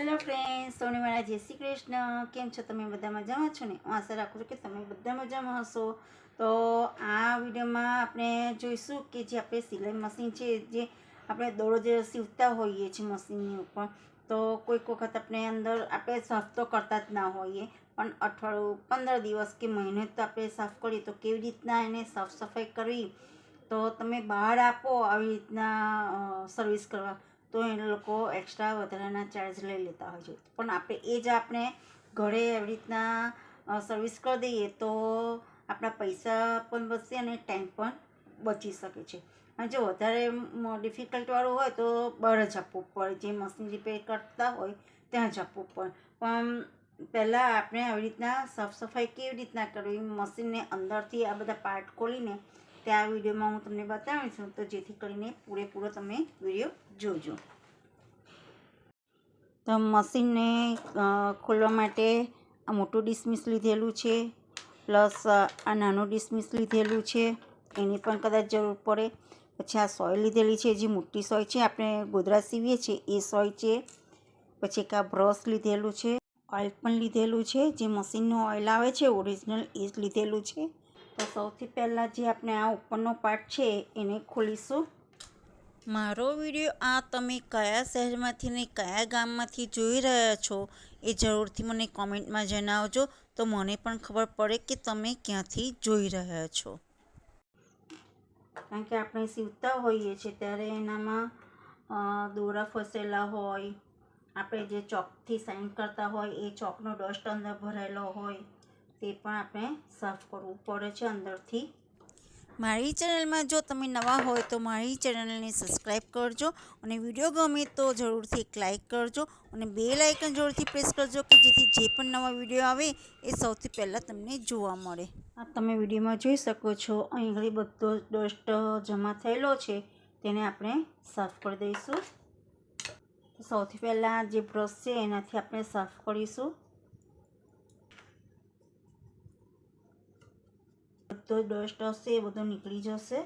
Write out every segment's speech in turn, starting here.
Hello friends સોનીવાળા જય શ્રી કૃષ્ણ. કેમ છો તમે? બધા મજામાં છો ને? હું આશા રાખું છું કે તમે બધા મજામાં હશો. તો આ વિડીયોમાં આપણે જોઈશું કે જે આપણે સિલાઈ મશીન છે, જે આપણે દરરોજ સીવતા હોઈએ છીએ મશીનની ઉપર, તો કોઈક વખત આપણે અંદર આપણે સાફ તો કરતા જ ના હોઈએ, પણ અઠવાડિયું પંદર દિવસ કે મહિને તો આપણે સાફ કરીએ, તો કેવી રીતના એને સાફ સફાઈ કરવી? તો તમે બહાર આપો આવી રીતના સર્વિસ કરવા. તો એ લોકો એક્સ્ટ્રા વધારાના ચાર્જ લઈ લેતા હોય છે. પણ આપણે એ જ આપણે ઘરે એવી રીતના સર્વિસ કરી દઈએ તો આપણા પૈસા પણ બચશે અને ટાઈમ પણ બચી શકે છે. અને જો વધારે ડિફિકલ્ટવાળું હોય તો બહાર જ આપવું પડે. જે મશીન રિપેર કરતા હોય ત્યાં જ આપવું પડે. પણ પહેલાં આપણે આવી રીતના સાફ સફાઈ કેવી રીતના કરવી? મશીનને અંદરથી આ બધા પાર્ટ ખોલીને તે આ વિડીયોમાં હું તમને બતાવું છું તો જેથી કરીને પૂરેપૂરો તમે વીડિયો જોજો. તો મશીનને ખોલવા માટે આ મોટું ડિસમિસ લીધેલું છે, પ્લસ આ નાનું ડિસમિસ લીધેલું છે, એની પણ કદાચ જરૂર પડે. પછી આ સોય લીધેલી છે, જે મોટી સોય છે, આપણે ગોદરા સીવીએ છીએ, એ સોય છે. પછી એક આ બ્રશ લીધેલું છે, ઓઇલ પણ લીધેલું છે, જે મશીનનું ઓઇલ આવે છે, ઓરિજિનલ એ જ લીધેલું છે. તો સૌથી પહેલાં જે આપણે આ ઉપરનો પાર્ટ છે એને ખોલીશું. મારો વીડિયો આ તમે કયા શહેરમાંથી ને કયા ગામમાંથી જોઈ રહ્યા છો એ જરૂરથી મને કોમેન્ટમાં જણાવજો. તો મને પણ ખબર પડે કે તમે ક્યાંથી જોઈ રહ્યા છો. કારણ કે આપણે સીવતા હોઈએ છીએ ત્યારે એનામાં દોરા ફસેલા હોય આપણે જે ચોકથી સાઇન કરતા હોય એ ચોકનો ડસ્ટ અંદર ભરાયેલો હોય તે પણ આપણે સાફ કરવું પડે છે અંદરથી. મારી ચેનલમાં જો તમે નવા હોય તો મારી ચેનલને સબસ્ક્રાઈબ કરજો અને વીડિયો ગમે તો જરૂરથી એક લાઇક કરજો અને બે લાઇકન જરૂરથી પ્રેસ કરજો કે જેથી જે પણ નવા વીડિયો આવે એ સૌથી પહેલાં તમને જોવા મળે. આ તમે વિડીયોમાં જોઈ શકો છો અહીં ઘણી બધો ડસ્ટ જમા થયેલો છે તેને આપણે સાફ કરી દઈશું. સૌથી પહેલાં જે બ્રશ છે એનાથી આપણે સાફ કરીશું. બધો ડસ્ટ હશે, એ બધો નીકળી જશે.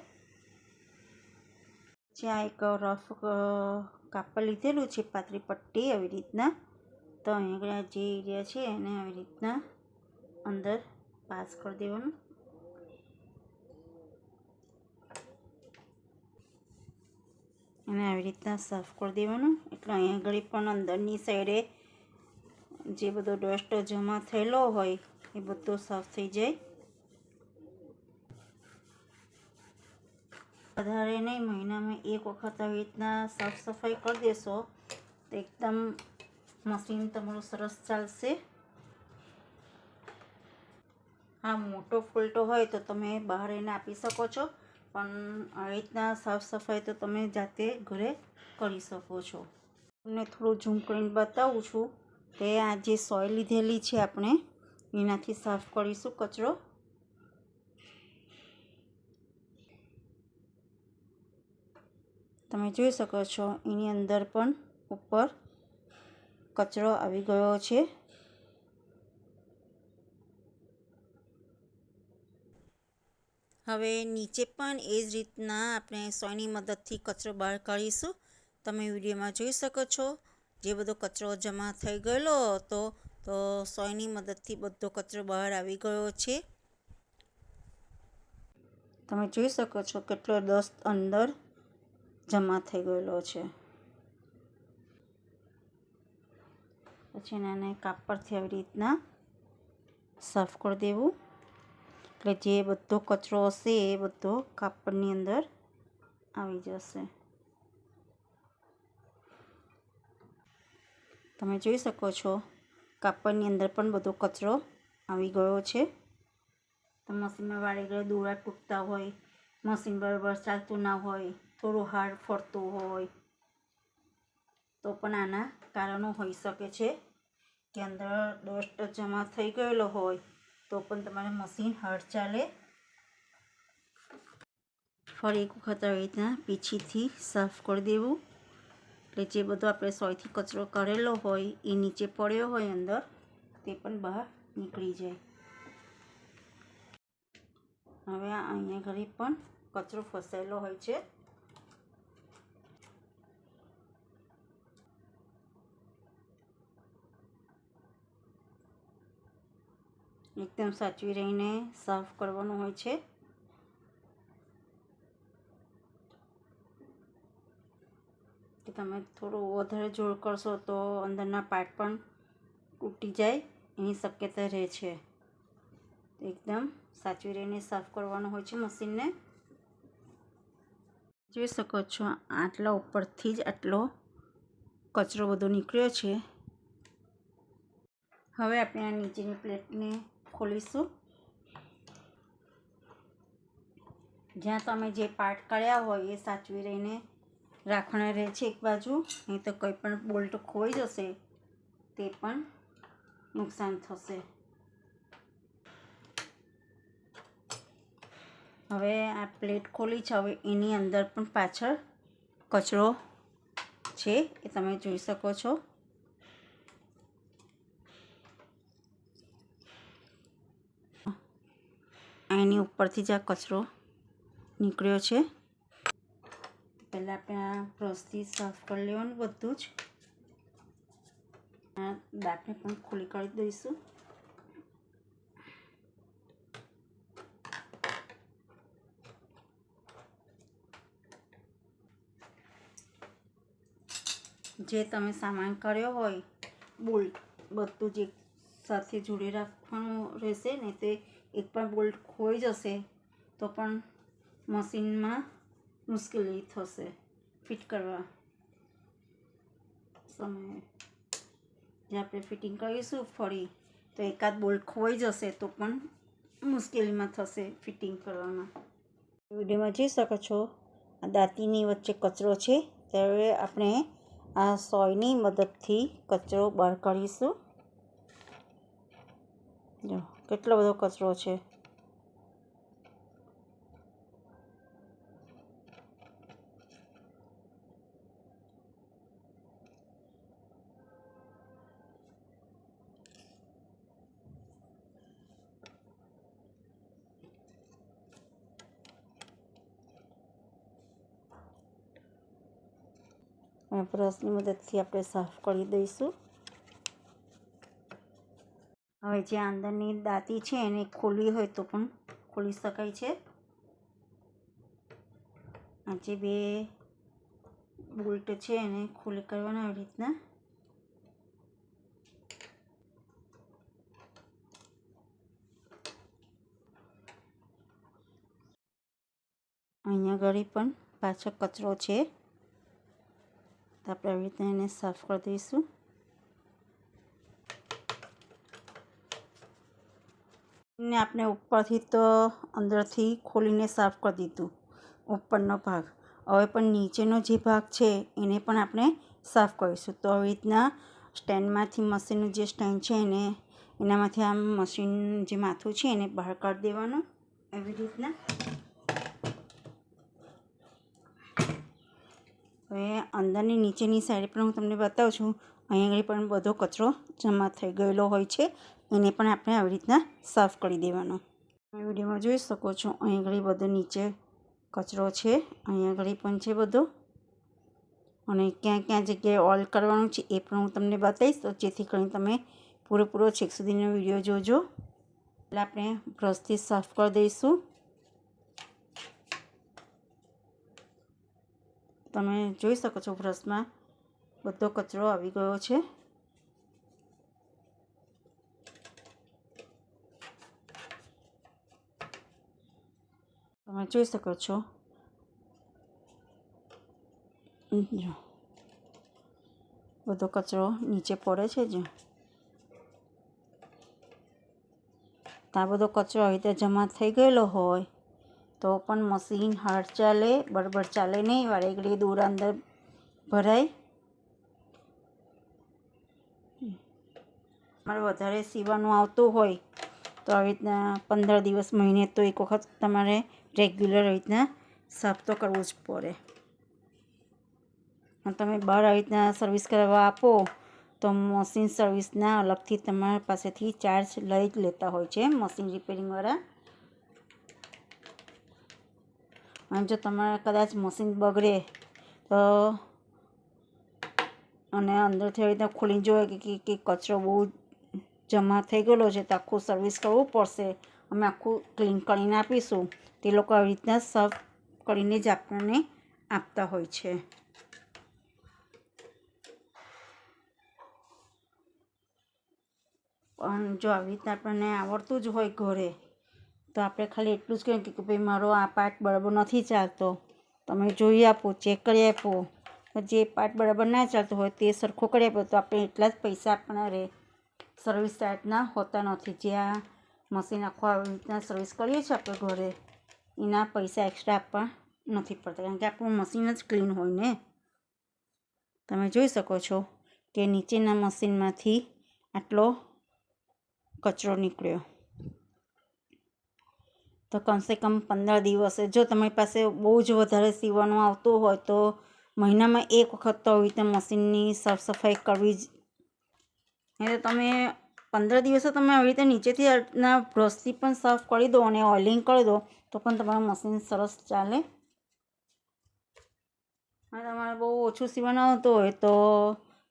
જ્યાં એક રફ કાપડ લીધેલું છે, પાતળી પટ્ટી આવી રીતના. તો અહીંયા જે એરિયા છે, એને આવી રીતના અંદર પાસ કરી દેવાનું. અને આવી રીતના સાફ કરી દેવાનું. એટલે અહીંયા આગળ પણ અંદરની સાઈડે જે બધો ડસ્ટ જમા થયેલો હોય, એ બધો સાફ થઈ જાય. વધારે નહીં મહિનામાં એક વખત આવી રીતના સાફ સફાઈ કરી દેશો. તો એકદમ મશીન તમારું સરસ ચાલશે. હા મોટો ફૂલટો હોય તો તમે બહાર એને આપી શકો છો, પણ આવી રીતના સાફ સફાઈ તો તમે જાતે ઘરે કરી શકો છો. તમને થોડું ઝૂમ કરીને બતાવું છું તે આ જે સોય લીધેલી છે આપણે, એનાથી સાફ કરીશું કચરો. તમે જોઈ શકો છો એની અંદર પણ ઉપર કચરો આવી ગયો છે. હવે નીચે પણ એ જ રીતના આપણે સોયની મદદથી કચરો બહાર કાઢીશું. તમે વિડીયોમાં જોઈ શકો છો જે બધો કચરો જમા થઈ ગયેલો હતો તો સોયની મદદથી બધો કચરો બહાર આવી ગયો છે. તમે જોઈ શકો છો કેટલો દસ્ત અંદર જમા થઈ ગયેલો છે. પછી એને કાપડથી આવી રીતના સાફ કરી દેવું. એટલે જે બધો કચરો હશે એ બધો કાપડની અંદર આવી જશે. તમે જોઈ શકો છો, કાપડની અંદર પણ બધો કચરો આવી ગયો છે. તો મશીનમાં વાળી ગયો દોરા તૂટતા હોય, મશીન બરાબર ચાલતું ના હોય થોડું હાર્ડ ફરતું હોય તો પણ આના કારણો હોઈ શકે છે કે અંદર ડસ્ટ જમા થઈ ગયેલો હોય તો પણ તમારે મશીન હાર્ડ ચાલે. ફરી એક વખત આવી રીતના પીછીથી સાફ કરી દેવું. એટલે જે બધો આપણે સોયથી કચરો કરેલો હોય એ નીચે પડ્યો હોય અંદર, તે પણ બહાર નીકળી જાય. હવે અહીંયા ઘરે પણ કચરો ફસાયેલો હોય છે. એકદમ સાચવી રહીને સાફ કરવાનું હોય છે. કે તમે થોડું વધારે જોર કરશો તો અંદરના પાર્ટ પણ તૂટી જાય, એની શક્યતા રહે છે. એકદમ સાચવી રહીને સાફ કરવાનું હોય છે મશીનને. જોઈ શકો છો આટલા ઉપરથી જ આટલો કચરો બધો નીકળ્યો છે. હવે આપણે આ નીચેની પ્લેટને ખોલીશું. જ્યાં તમે જે પાર્ટ કાઢ્યા હોય એ સાચવી રહીને રાખવાના રહે છે એક બાજુ. નહીં તો કંઈ પણ બોલ્ટ ખોઈ જશે, તે પણ નુકસાન થશે. હવે આ પ્લેટ ખોલી છે. હવે એની અંદર પણ પાછળ કચરો છે, એ તમે જોઈ શકો છો. એની ઉપરથી જ આ કચરો નીકળ્યો છે. પહેલાં આપણે આ બ્રશથી સાફ કરી લેવાનું બધું જ. આ દાંતને પણ ખુલ્લી કરી દઈશું. જે તમે સામાન કર્યો હોય, બોલ્ટ, બધું જ એક સાથે જોડે રાખવાનું રહેશે ને તે એક પણ બોલ્ટ ખોઈ જશે, તો પણ મશીનમાં મુશ્કેલી થશે ફિટ કરવા સમયે. જે આપણે ફિટિંગ કરીશું ફરી, તો એકાદ બોલ્ટ ખોઈ જશે, તો પણ મુશ્કેલીમાં થશે ફિટિંગ કરવામાં. વિડીયોમાં જોઈ શકો છો, આ દાંતીની વચ્ચે કચરો છે ત્યારે આપણે આ સોયની મદદથી કચરો બહાર કાઢીશું. જો. કેટલો બધો કચરો છે? બ્રશની મદદથી આપણે સાફ કરી દઈશું. હવે જે અંદરની દાંતી છે એને ખોલવી હોય તો પણ ખોલી શકાય છે. આ જે બે બોલ્ટ છે એને ખુલ્લી કરવાના આવી રીતના. અહીંયા ઘડી પણ પાછો કચરો છે. તો આપણે આવી રીતે એને સાફ કરી દઈશું. ને આપણે ઉપરથી તો અંદરથી ખોલીને સાફ કરી દીધું, ઉપરનો ભાગ. હવે પણ નીચેનો જે ભાગ છે, એને પણ આપણે સાફ કરીશું. તો આવી રીતના સ્ટેન્ડમાંથી મશીનનું જે સ્ટેન્ડ છે એને, એનામાંથી આમ મશીન જે માથું છે એને બહાર કાઢી દેવાનું. એવી રીતના. હવે અંદરની નીચેની સાઈડ પણ હું તમને બતાવું છું. અહીં આગળ પણ બધો કચરો જમા થઈ ગયેલો હોય છે. એને પણ આપણે આવી રીતના સાફ કરી દેવાનો. વિડીયોમાં જોઈ શકો છો અહીં આગળ બધો નીચે કચરો છે અહીં આગળ પણ છે બધો. અને ક્યાં ક્યાં જગ્યાએ ઓઇલ કરવાનું છે એ પણ હું તમને બતાવીશ. તો જેથી કરીને તમે પૂરેપૂરો છેક સુધીનો વીડિયો જોજો. એટલે આપણે બ્રશથી સાફ કરી દઈશું. તમે જોઈ શકો છો બ્રશમાં બધો કચરો આવી ગયો છે. તમે જોઈ શકો છો. બધો કચરો નીચે પડે છે જો. ત્યાં બધો કચરો આવી રીતે જમા થઈ ગયેલો હોય, તો પણ મશીન હાર્ડ ચાલે, બરાબર ચાલે નહીં વારેગડી દૂર અંદર ભરાય. મારે વધારે સીવાનું આવતું હોય તો આવી રીતના પંદર દિવસ મહિને તો એક વખત તમારે રેગ્યુલર આવી રીતના સાફ તો કરવું જ પડે. તમે બહાર આવી રીતના સર્વિસ કરવા આપો તો મશીન સર્વિસના અલગથી તમારા પાસેથી ચાર્જ લઈ જ લેતા હોય છે મશીન રિપેરિંગવાળા અને જો તમારે કદાચ મશીન બગડે તો અને અંદરથી આવી રીતના ખોલી જોઈએ કે કે કચરો બહુ જમા થઈ ગયેલો છે, તો આખું સર્વિસ કરવું પડશે. અમે આખું ક્લીન કરીને આપીશું. તે લોકો આવી રીતના સર્વ કરીને જ આપણને આપતા હોય છે. પણ જો આવી રીતના આપણને આવડતું જ હોય ઘરે, તો આપણે ખાલી એટલું જ કહીએ કે ભાઈ મારો આ પાર્ટ બરાબર નથી ચાલતો. તમે જોઈ આપો ચેક કરી આપો. જે પાર્ટ બરાબર ના ચાલતો હોય તે સરખો કરી આપો, તો આપણે એટલા જ પૈસા આપવાના રહે. સર્વિસ ચાર્જના હોતા નથી. જ્યાં મશીન આખું આવી રીતના સર્વિસ કરીએ છીએ આપણે ઘરે, એના પૈસા એક્સ્ટ્રા આપવા નથી પડતા. કારણ કે આપણું મશીન જ ક્લીન હોય ને. તમે જોઈ શકો છો કે નીચેના મશીનમાંથી આટલો કચરો નીકળ્યો. તો કમસે કમ પંદર દિવસે, જો તમારી પાસે બહુ જ વધારે સીવવાનું આવતું હોય તો મહિનામાં એક વખત તો આવી રીતે મશીનની સાફ સફાઈ કરવી જ તો તમે પંદર દિવસે તમે આવી રીતે નીચેથી ના બ્રશથી પણ સાફ કરી દો અને ઓઇલિંગ કરી દો, તો પણ તમારું મશીન સરસ ચાલે. અને તમારે બહુ ઓછું સીવવાનું આવતું હોય તો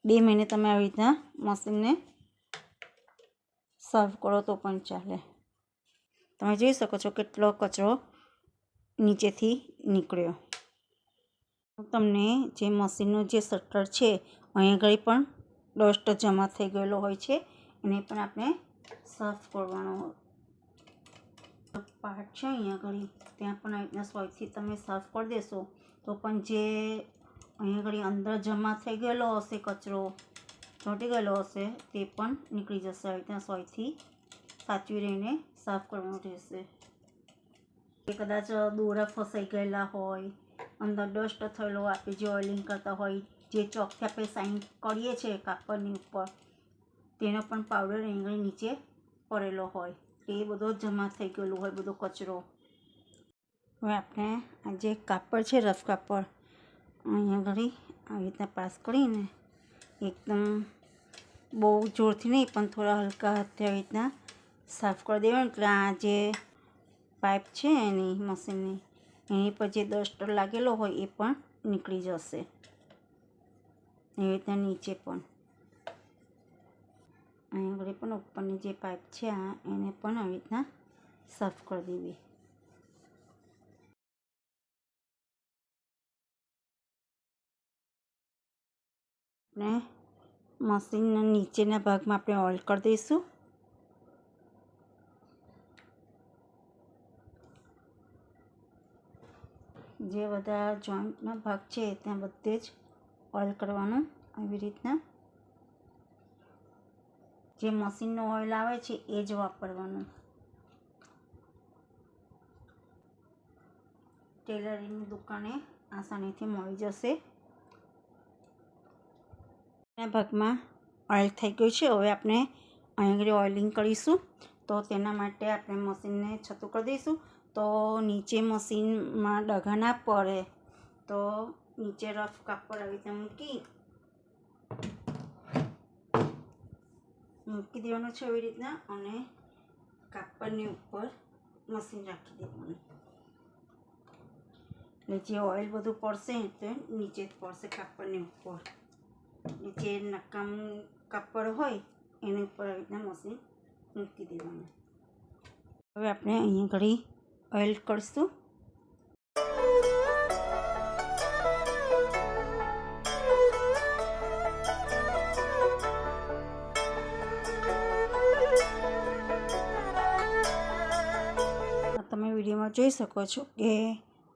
બે મહિને તમે આવી રીતના મશીનને સાફ કરો તો પણ ચાલે. તમે જોઈ શકો છો કેટલો કચરો નીચેથી નીકળ્યો. હું તમને જે મશીનનું જે શટર છે અહીં આગળ પણ ડસ્ટ જમા થઈ ગયેલો હોય છે. એને પણ આપણે સાફ કરવાનો પાર્ટ છે અહીંયા આગળ ત્યાં પણ આવી રીતના સોયથી તમે સાફ કરી દેશો. તો પણ જે અહીંયા આગળ અંદર જમા થઈ ગયેલો હશે કચરો, ચોંટી ગયેલો હશે, તે પણ નીકળી જશે. આવી રીતના સોયથી સાચવી રહીને સાફ કરવાનું રહેશે. એ કદાચ દોરા ફસાઈ ગયેલા હોય, અંદર ડસ્ટ થયેલો આપણે જે ઓઇલિંગ કરતા હોય જે ચોકથી આપણે સાઈન કરીએ છીએ કાપડની ઉપર, તેનો પણ પાવડર એંગળી નીચે પડેલો હોય. એ બધો જમા થઈ ગયેલો હોય, બધો કચરો. હવે આપણે આ જે કાપડ છે, રફ કાપડ, અહીંયા આગળ આવી રીતના પાસ કરીને એકદમ બહુ જોરથી નહીં, પણ થોડા હલકા હાથે આવી રીતના સાફ કરી દેવાનું. એટલે આ જે પાઇપ છે એની મશીનની, એની પર જે દસ્ટર લાગેલો હોય એ પણ નીકળી જશે. એવી રીતના નીચે પણ. અહીં આગળ પણ ઉપરની જે પાઇપ છે, આ એને પણ આવી રીતના સાફ કરી દેવી. ને મશીનના નીચેના ભાગમાં આપણે ઓઇલ કરી દઈશું. જે બધા જોઈન્ટના ભાગ છે, ત્યાં બધે જ ઓઇલ કરવાનું આવી રીતના. જે મશીનનો ઓઇલ આવે છે, એ જ વાપરવાનું. ટેલરિંગની દુકાને આસાનીથી મળી જશે. એના ભાગમાં ઓઇલ થઈ ગયું છે. હવે આપણે આગળ ઓઇલિંગ કરીશું. તો તેના માટે આપણે મશીનને છતું કરી દઈશું. તો નીચે મશીનમાં ડઘા ના પડે. તો નીચે રફ કાપડ આવી રીતે મૂકી મૂકી દેવાનું છે એવી રીતના અને કાપડની ઉપર મશીન રાખી દેવાનું એટલે જે ઓઇલ બધું પડશે તો નીચે જ પડશે કાપડની ઉપર જે નકામું કાપડ હોય એની ઉપર આવી રીતના મશીન મૂકી દેવાનું હવે આપણે અહીંયા ઘડી ઓઇલ કરશું વિડીયોમાં જોઈ શકો છો કે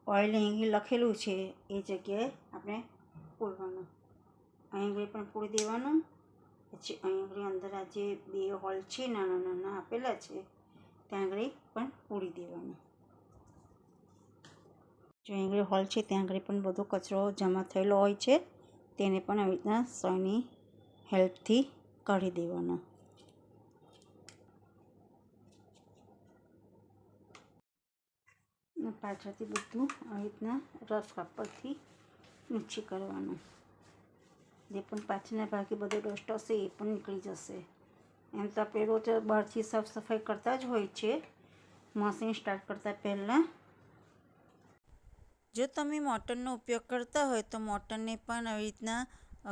ઓઇલ અહીં લખેલું છે એ જગ્યાએ આપણે પૂરવાનું. અહીં આગળ પણ પૂરી દેવાનું. પછી અહીં આગળ અંદર આ જે બે હોલ છે નાના નાના આપેલા છે ત્યાં આગળ પણ પૂરી દેવાનું. જો આગળ હોલ છે ત્યાં આગળ પણ બધો કચરો જમા થયેલો હોય છે, તેને પણ આવી રીતના સોયની હેલ્પથી કાઢી દેવાનો. અને પાછળથી બધું આવી રીતના રસ કાપડથી નીચે કરવાનું. જે પણ પાછળના ભાગે બધો ડસ્ટ હશે એ પણ નીકળી જશે. એમ તો આપણે રોજ બહારથી સાફ સફાઈ કરતા જ હોય છે. મશીન સ્ટાર્ટ કરતાં પહેલાં. જો તમે મોટરનો ઉપયોગ કરતા હોય તો મોટરને પણ આવી રીતના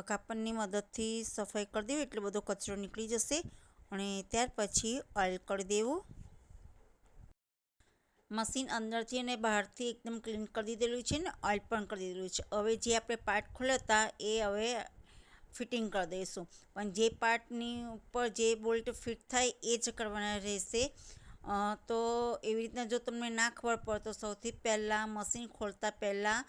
કાપડની મદદથી સફાઈ કરી દેવી એટલે બધો કચરો નીકળી જશે. અને ત્યાર પછી ઓઇલ કરી દેવું. મશીન અંદરથી અને બહારથી એકદમ ક્લીન કરી દીધેલું છે ને ઓઇલ પણ કરી દીધેલું છે. હવે જે આપણે પાર્ટ ખોલ્યા હતા એ હવે ફિટિંગ કરી દઈશું. પણ જે પાર્ટની ઉપર જે બોલ્ટ ફિટ થાય એ જ કરવાના રહેશે. તો એવી રીતના જો તમને ના ખબર પડે તો સૌથી પહેલાં મશીન ખોલતા પહેલાં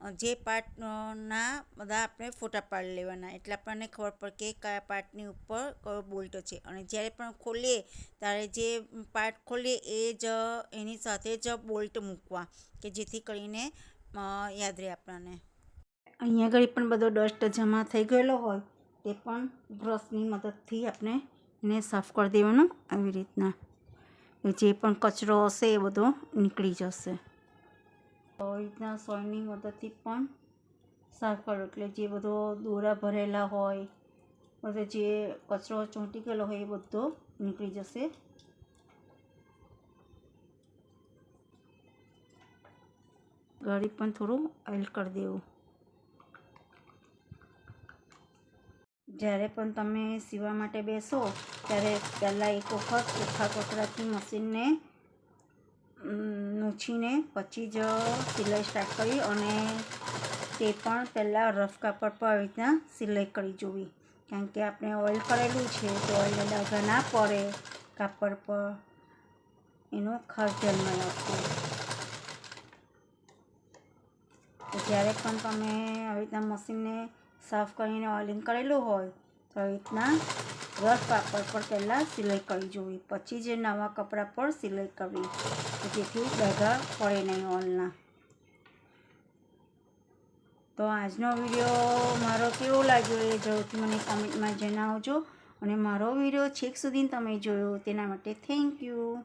જે પાર્ટના બધા આપણે ફોટા પાડી લેવાના. એટલે આપણને ખબર પડે કે કયા પાર્ટની ઉપર કયો બોલ્ટ છે. અને જ્યારે પણ ખોલીએ, ત્યારે જે પાર્ટ ખોલીએ, એ જ એની સાથે જ બોલ્ટ મૂકવા, કે જેથી કરીને યાદ રહે આપણને. અહીંયા આગળ પણ બધો ડસ્ટ જમા થઈ ગયેલો હોય, તે પણ બ્રશની મદદથી આપણે એને સાફ કરી દેવાનું આવી રીતના. જે પણ કચરો હશે એ બધો નીકળી જશે. રીતના સોયની મદદથી પણ સાફ કરો એટલે જે બધો દોરા ભરેલા હોય, બધો જે કચરો ચોંટી ગયેલો હોય એ બધો નીકળી જશે. ગળી પણ થોડું ઓઇલ કરી દેવું. જ્યારે પણ તમે સીવા માટે બેસો, ત્યારે પહેલાં એક વખત ચોખ્ખા કચરાથી મશીનને નૂછીને પછી જ સિલાઈ સ્ટાર્ટ કરી અને તે પણ પહેલાં રફ કાપડ પર આવી રીતના સિલાઈ કરી જોવી. કારણ કે આપણે ઓઇલ કરેલું છે તો ઓઇલ ડાઘા ના પડે કાપડ પર. એનો ખાસ ધ્યાનમાં રાખવું જ્યારે પણ તમે આવી રીતના મશીનને સાફ કરીને ઓઇલિંગ કરેલું હોય, તો આવી રીતના રફ કાપડ પર પહેલાં સિલાઈ કરી જોવી. પછી જે નવા કપડાં પર સિલાઈ કરવી. જેથી ડાઘા પડે નહીં હોલના. તો આજનો વીડિયો મારો કેવો લાગ્યો એ જરૂરથી મને કોમેન્ટમાં જણાવજો. અને મારો વીડિયો છેક સુધી તમે જોયો તેના માટે થેન્ક યુ